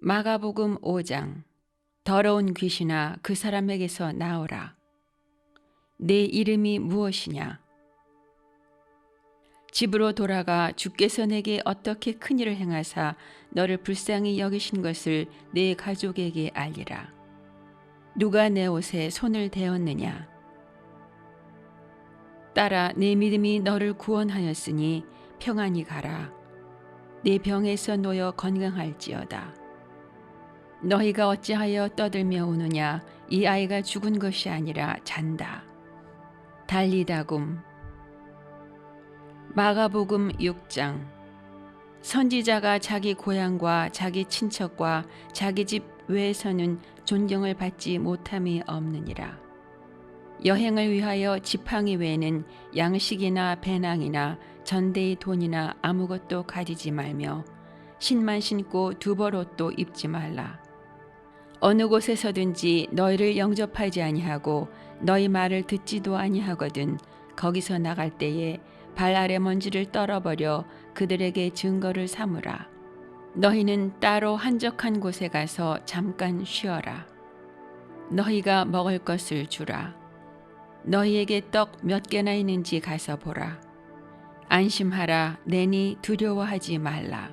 마가복음 5장. 더러운 귀신아 그 사람에게서 나오라. 내 이름이 무엇이냐? 집으로 돌아가 주께서 내게 어떻게 큰 일을 행하사 너를 불쌍히 여기신 것을 내 가족에게 알리라. 누가 내 옷에 손을 대었느냐 딸아 내 믿음이 너를 구원하였으니 평안히 가라. 내 병에서 놓여 건강할지어다. 너희가 어찌하여 떠들며 우느냐? 이 아이가 죽은 것이 아니라 잔다. 달리다굼. 마가복음 6장. 선지자가 자기 고향과 자기 친척과 자기 집 외에서는 존경을 받지 못함이 없느니라. 여행을 위하여 지팡이 외에는 양식이나 배낭이나 전대의 돈이나 아무것도 가지지 말며 신만 신고 두벌 옷도 입지 말라. 어느 곳에서든지 너희를 영접하지 아니하고 너희 말을 듣지도 아니하거든 거기서 나갈 때에 발 아래 먼지를 떨어버려 그들에게 증거를 삼으라. 너희는 따로 한적한 곳에 가서 잠깐 쉬어라. 너희가 먹을 것을 주라. 너희에게 떡 몇 개나 있는지 가서 보라. 안심하라. 내니 두려워하지 말라.